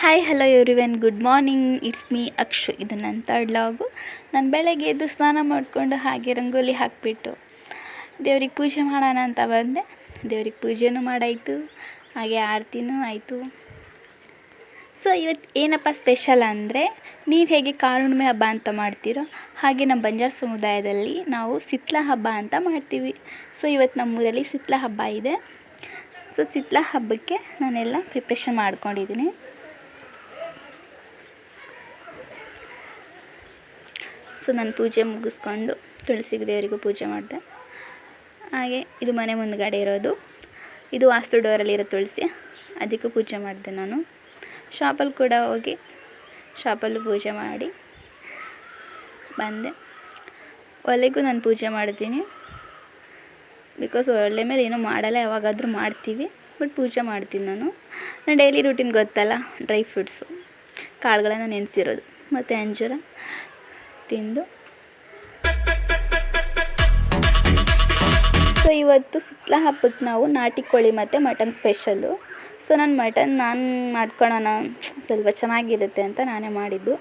Hi hello everyone good morning it's me Akshu ಇದು ನನ್ನ third ಲಾಗು ನಾನು ಬೆಳಗ್ಗೆ ಎದ್ದು ಸ್ನಾನ ಮಾಡಿಕೊಂಡು ಹಾಗೆ ರಂಗೋಲಿ ಹಾಕಿಬಿಟ್ಟು ದೇವ್ರಿಗೆ ಪೂಜೆ ಮಾಡೋಣ ಅಂತ ಬಂದೆ. ದೇವ್ರಿಗೆ ಪೂಜೆನೂ ಮಾಡಾಯಿತು, ಹಾಗೆ ಆರತಿನೂ ಆಯಿತು. ಸೊ ಇವತ್ತು ಏನಪ್ಪ ಸ್ಪೆಷಲ್ ಅಂದರೆ, ನೀವು ಹೇಗೆ ಕಾರುಣ್ಮೆ ಹಬ್ಬ ಅಂತ ಮಾಡ್ತೀರೋ, ಹಾಗೆ ನಮ್ಮ ಬಂಜಾರ ಸಮುದಾಯದಲ್ಲಿ ನಾವು ಸಿತ್ಲ ಹಬ್ಬ ಅಂತ ಮಾಡ್ತೀವಿ. ಸೊ ಇವತ್ತು ನಮ್ಮೂರಲ್ಲಿ ಸಿತ್ಲ ಹಬ್ಬ ಇದೆ. ಸೊ ಸಿತ್ಲ ಹಬ್ಬಕ್ಕೆ ನಾನೆಲ್ಲ ಪ್ರಿಪ್ರೇಷನ್ ಮಾಡ್ಕೊಂಡಿದ್ದೀನಿ. ಸೊ ನಾನು ಪೂಜೆ ಮುಗಿಸ್ಕೊಂಡು ತುಳಸಿ ದೇವರಿಗೂ ಪೂಜೆ ಮಾಡಿದೆ. ಹಾಗೆ ಇದು ಮನೆ ಮುಂದುಗಡೆ ಇರೋದು. ಇದು ವಾಸ್ತು ಡೋರಲ್ಲಿರೋ ತುಳಸಿ. ಅದಕ್ಕೂ ಪೂಜೆ ಮಾಡಿದೆ ನಾನು. ಶಾಪಲ್ಲಿ ಕೂಡ ಹೋಗಿ ಶಾಪಲ್ಲೂ ಪೂಜೆ ಮಾಡಿ ಬಂದೆ. ಒಲೆಗೂ ನಾನು ಪೂಜೆ ಮಾಡ್ತೀನಿ. ಬಿಕಾಸ್ ಒಳ್ಳೆ ಮೇಲೆ ಏನೂ ಮಾಡಲ್ಲ, ಯಾವಾಗಾದರೂ ಮಾಡ್ತೀವಿ. ಬಟ್ ಪೂಜೆ ಮಾಡ್ತೀನಿ ನಾನು. ನಾನು ಡೈಲಿ ರೂಟೀನ್ ಗೊತ್ತಲ್ಲ ಡ್ರೈ ಫ್ರೂಟ್ಸು ಕಾಳುಗಳನ್ನು ನೆನೆಸಿರೋದು. ಮತ್ತು ಅಂಜೂರ. ತಿಂದು. ಸೊ ಇವತ್ತು ಸುತ್ತಲ ಹಬ್ಬಕ್ಕೆ ನಾವು ನಾಟಿ ಕೋಳಿ ಮತ್ತು ಮಟನ್ ಸ್ಪೆಷಲ್ಲು ಸೊ ನಾನು ಮಟನ್ ನಾನು ಮಾಡ್ಕೊಳ್ಳೋಣ ಸ್ವಲ್ಪ ಚೆನ್ನಾಗಿರುತ್ತೆ ಅಂತ ನಾನೇ ಮಾಡಿದ್ದು.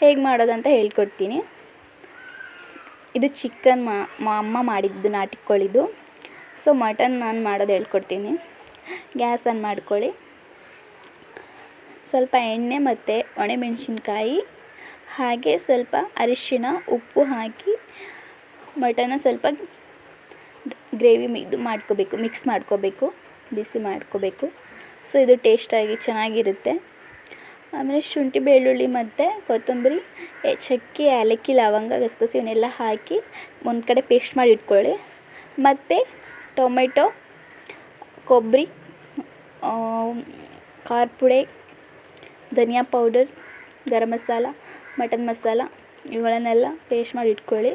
ಹೇಗೆ ಮಾಡೋದಂತ ಹೇಳ್ಕೊಡ್ತೀನಿ. ಇದು ಚಿಕನ್ ಮಾ ಅಮ್ಮ ಮಾಡಿದ್ದು ನಾಟಿ ಕೋಳಿದು. ಸೊ ಮಟನ್ ನಾನು ಮಾಡೋದು ಹೇಳ್ಕೊಡ್ತೀನಿ. ಗ್ಯಾಸ್ ಆನ್ ಮಾಡ್ಕೊಳ್ಳಿ. ಸ್ವಲ್ಪ ಎಣ್ಣೆ ಮತ್ತು ಒಣಮೆಣಸಿನ್ಕಾಯಿ. ಹಾಗೆ ಸ್ವಲ್ಪ ಅರಿಶಿಣ, ಉಪ್ಪು ಹಾಕಿ ಮಟನ್ನ ಸ್ವಲ್ಪ ಗ್ರೇವಿ ಇದು ಮಾಡ್ಕೋಬೇಕು ಮಿಕ್ಸ್ ಮಾಡ್ಕೋಬೇಕು, ಬಿಸಿ ಮಾಡ್ಕೋಬೇಕು. ಸೊ ಇದು ಟೇಸ್ಟಾಗಿ ಚೆನ್ನಾಗಿರುತ್ತೆ. ಆಮೇಲೆ ಶುಂಠಿ, ಬೆಳ್ಳುಳ್ಳಿ ಮತ್ತು ಕೊತ್ತಂಬರಿ ಚಕ್ಕೆ, ಏಲಕ್ಕಿ, ಲವಂಗ, ಗಸಗಸೆ ಇವನ್ನೆಲ್ಲ ಹಾಕಿ ಒಂದು ಕಡೆ ಪೇಸ್ಟ್ ಮಾಡಿ ಇಟ್ಕೊಳ್ಳಿ. ಮತ್ತು ಟೊಮೆಟೊ, ಕೊಬ್ಬರಿ ಖಾರ ಪುಡಿ, ಧನಿಯಾ ಪೌಡರ್ ಗರಂ ಮಸಾಲ ಮಟನ್ ಮಸಾಲ, ಇವುಗಳನ್ನೆಲ್ಲ ಪೇಸ್ಟ್ ಮಾಡಿ ಇಟ್ಕೊಳ್ಳಿ.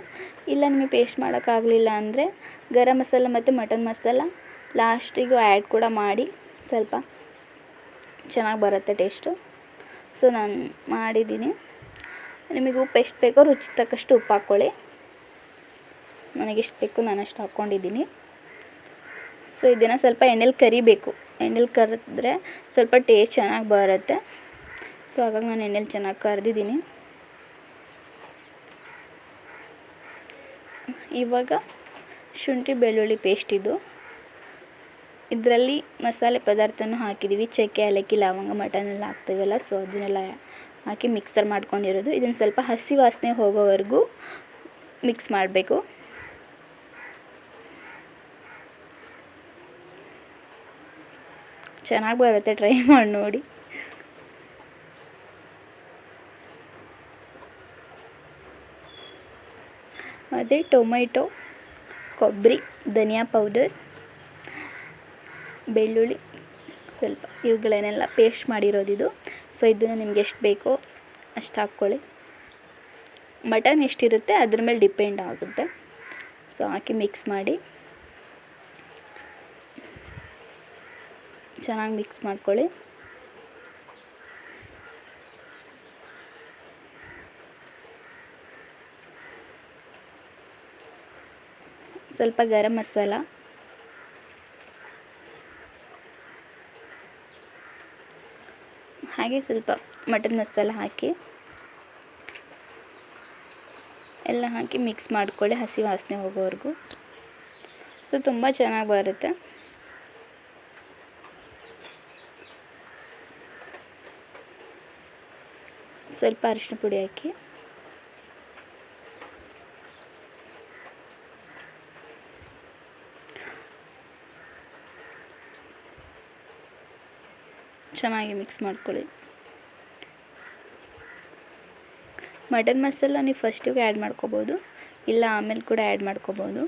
ಇಲ್ಲ ನಿಮಗೆ ಪೇಸ್ಟ್ ಮಾಡೋಕ್ಕಾಗಲಿಲ್ಲ ಅಂದರೆ ಗರಂ ಮಸಾಲ ಮತ್ತು ಮಟನ್ ಮಸಾಲ ಲಾಸ್ಟಿಗೂ ಆ್ಯಡ್ ಕೂಡ ಮಾಡಿ ಸ್ವಲ್ಪ ಚೆನ್ನಾಗಿ ಬರುತ್ತೆ ಟೇಸ್ಟು ಸೊ ನಾನು ಮಾಡಿದ್ದೀನಿ. ನಿಮಗೆ ಉಪ್ಪು ಎಷ್ಟು ಬೇಕೋ ರುಚಿ ತಕ್ಕಷ್ಟು ಉಪ್ಪು ಹಾಕ್ಕೊಳ್ಳಿ. ನನಗೆ ಎಷ್ಟು ಬೇಕು, ನಾನು ಅಷ್ಟು ಹಾಕ್ಕೊಂಡಿದ್ದೀನಿ. ಸೊ ಇದನ್ನು ಸ್ವಲ್ಪ ಎಣ್ಣೆಲಿ ಕರಿಬೇಕು. ಎಣ್ಣೆಲಿ ಕರೆದ್ರೆ ಸ್ವಲ್ಪ ಟೇಸ್ಟ್ ಚೆನ್ನಾಗಿ ಬರುತ್ತೆ. ಸೊ ಹಾಗಾಗಿ ನಾನು ಎಣ್ಣೆಲಿ ಚೆನ್ನಾಗಿ ಕರೆದಿದ್ದೀನಿ. ಇವಾಗ ಶುಂಠಿ ಬೆಳ್ಳುಳ್ಳಿ ಪೇಸ್ಟ್ ಇದು. ಇದರಲ್ಲಿ ಮಸಾಲೆ ಪದಾರ್ಥನೂ ಹಾಕಿದ್ದೀವಿ ಚಕ್ಕೆ, ಏಲಕ್ಕಿ, ಲವಂಗ ಮಟನ್ ಎಲ್ಲ ಹಾಕ್ತೀವಲ್ಲ ಸೊ ಅದನ್ನೆಲ್ಲ ಹಾಕಿ ಮಿಕ್ಸರ್ ಮಾಡ್ಕೊಂಡಿರೋದು. ಇದನ್ನು ಸ್ವಲ್ಪ ಹಸಿ ವಾಸನೆ ಹೋಗೋವರೆಗೂ ಮಿಕ್ಸ್ ಮಾಡಬೇಕು. ಚೆನ್ನಾಗಿ ಬರುತ್ತೆ ಟ್ರೈ ಮಾಡಿ ನೋಡಿ. ಮತ್ತು ಟೊಮೆಟೊ, ಕೊಬ್ಬರಿ, ಧನಿಯಾ ಪೌಡರ್, ಬೆಳ್ಳುಳ್ಳಿ, ಸ್ವಲ್ಪ ಇವುಗಳನ್ನೆಲ್ಲ ಪೇಸ್ಟ್ ಮಾಡಿರೋದಿದು ಸೊ ಇದನ್ನು ನಿಮ್ಗೆ ಎಷ್ಟು ಬೇಕೋ ಅಷ್ಟು ಹಾಕ್ಕೊಳ್ಳಿ. ಮಟನ್ ಎಷ್ಟಿರುತ್ತೆ ಅದ್ರ ಮೇಲೆ ಡಿಪೆಂಡ್ ಆಗುತ್ತೆ. ಸೊ ಹಾಕಿ ಮಿಕ್ಸ್ ಮಾಡಿ. ಚೆನ್ನಾಗಿ ಮಿಕ್ಸ್ ಮಾಡ್ಕೊಳ್ಳಿ. ಸ್ವಲ್ಪ ಗರಂ ಮಸಾಲ. ಹಾಗೆ ಸ್ವಲ್ಪ ಮಟನ್ ಮಸಾಲ ಹಾಕಿ. ಎಲ್ಲ ಹಾಕಿ ಮಿಕ್ಸ್ ಮಾಡ್ಕೊಳ್ಳಿ ಹಸಿ ವಾಸನೆ ಹೋಗೋವರೆಗೂ. ಸೊ ತುಂಬ ಚೆನ್ನಾಗಿ ಬರುತ್ತೆ. ಸ್ವಲ್ಪ ಅರಿಶಿನ ಪುಡಿ ಹಾಕಿ. ಚೆನ್ನಾಗಿ ಮಿಕ್ಸ್ ಮಾಡ್ಕೊಳ್ಳಿ. ಮಟನ್ ಮಸಾಲ ನೀವು ಫಸ್ಟಿಗೆ ಆ್ಯಡ್ ಮಾಡ್ಕೋಬೋದು. ಇಲ್ಲ ಆಮೇಲೆ ಕೂಡ ಆ್ಯಡ್ ಮಾಡ್ಕೋಬೋದು.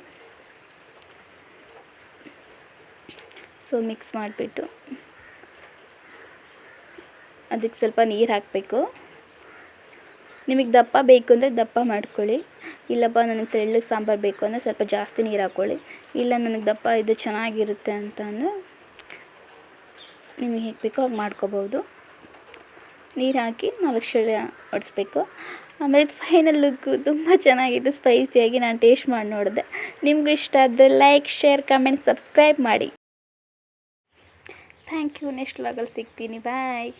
ಸೊ ಮಿಕ್ಸ್ ಮಾಡಿಬಿಟ್ಟು ಅದಕ್ಕೆ ಸ್ವಲ್ಪ ನೀರು ಹಾಕಬೇಕು. ನಿಮಗೆ ದಪ್ಪ ಬೇಕು ಅಂದರೆ ದಪ್ಪ ಮಾಡ್ಕೊಳ್ಳಿ. ಇಲ್ಲಪ್ಪ ನನಗೆ ತೆಳ್ಳಗೆ ಸಾಂಬಾರು ಬೇಕು ಅಂದರೆ ಸ್ವಲ್ಪ ಜಾಸ್ತಿ ನೀರು ಹಾಕ್ಕೊಳ್ಳಿ ಇಲ್ಲ ನನಗೆ ದಪ್ಪ ಇದು ಚೆನ್ನಾಗಿರುತ್ತೆ ಅಂತ ಅಂದರೆ ನಿಮಗೆ ಹೇಗೆ ಬೇಕೋ ಹಾಗೆ ಮಾಡ್ಕೋಬೋದು. ನೀರು ಹಾಕಿ ನಾಲ್ಕು ಶೇಳೆ ಹೊಡೆಸ್ಬೇಕು ಆಮೇಲೆ ಫೈನಲ್ ಲುಕ್ಕು ತುಂಬ ಚೆನ್ನಾಗಿತ್ತು ಸ್ಪೈಸಿಯಾಗಿ ನಾನು ಟೇಸ್ಟ್ ಮಾಡಿ ನೋಡಿದೆ. ನಿಮಗೂ ಇಷ್ಟ ಆದರೆ ಲೈಕ್ ಶೇರ್ ಕಮೆಂಟ್ ಸಬ್ಸ್ಕ್ರೈಬ್ ಮಾಡಿ. ಥ್ಯಾಂಕ್ ಯು ನೆಕ್ಸ್ಟ್ ವ್ಲಾಗಲ್ಲಿ ಸಿಗ್ತೀನಿ. ಬಾಯ್